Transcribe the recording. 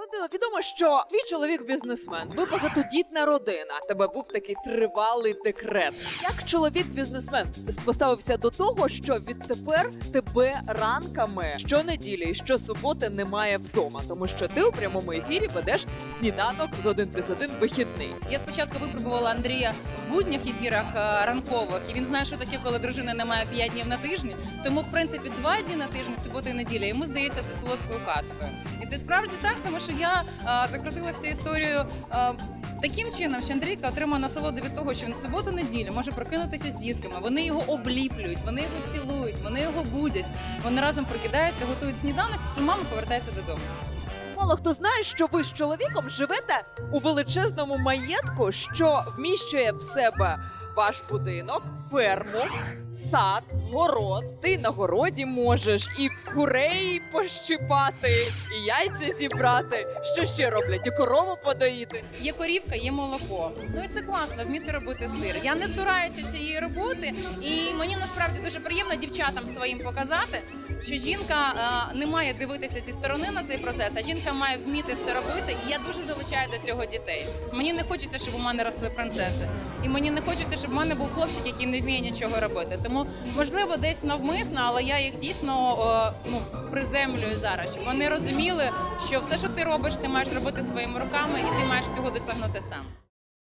Валентина, відомо, що твій чоловік бізнесмен, ви багатодітна родина. Тебе був такий тривалий декрет. Як чоловік бізнесмен поставився до того, що відтепер тебе ранками щонеділі і щосуботи немає вдома, тому що ти у прямому ефірі ведеш сніданок з 1 плюс 1 вихідний. Я спочатку випробувала Андрія будніх ефірах е, ранкових, і він знає, що таке, коли дружини немає 5 днів на тижні. Тому, в принципі, два дні на тижні, субота і неділя. Йому здається це солодкою казкою. І це справді так, тому що я е, закрутила всю історію. е, Таким чином, що Андрійка отримує насолоду від того, що він в суботу неділю може прокинутися з дітками. Вони його обліплюють, вони його цілують, вони його будять. Вони разом прокидаються, готують сніданок, і мама повертається додому. Мало хто знає, що ви з чоловіком живете у величезному маєтку, що вміщує в себе ваш будинок, ферму, сад, город. Ти на городі можеш і курей пощипати, і яйця зібрати. Що ще роблять? І корову подоїти. Є корівка, є молоко. Ну і це класно, вміти робити сир. Я не цураюся цієї роботи, і мені насправді дуже приємно дівчатам своїм показати, що жінка е, не має дивитися зі сторони на цей процес, а жінка має вміти все робити. І я дуже залучаю до цього дітей. Мені не хочеться, щоб у мене росли принцеси, і мені не хочеться, щоб в мене був хлопчик, який не вміє нічого робити. Тому можливо десь навмисно, але я їх дійсно ну приземлюю зараз, щоб вони розуміли, що все, що ти робиш, ти маєш робити своїми руками, і ти маєш цього досягнути сам.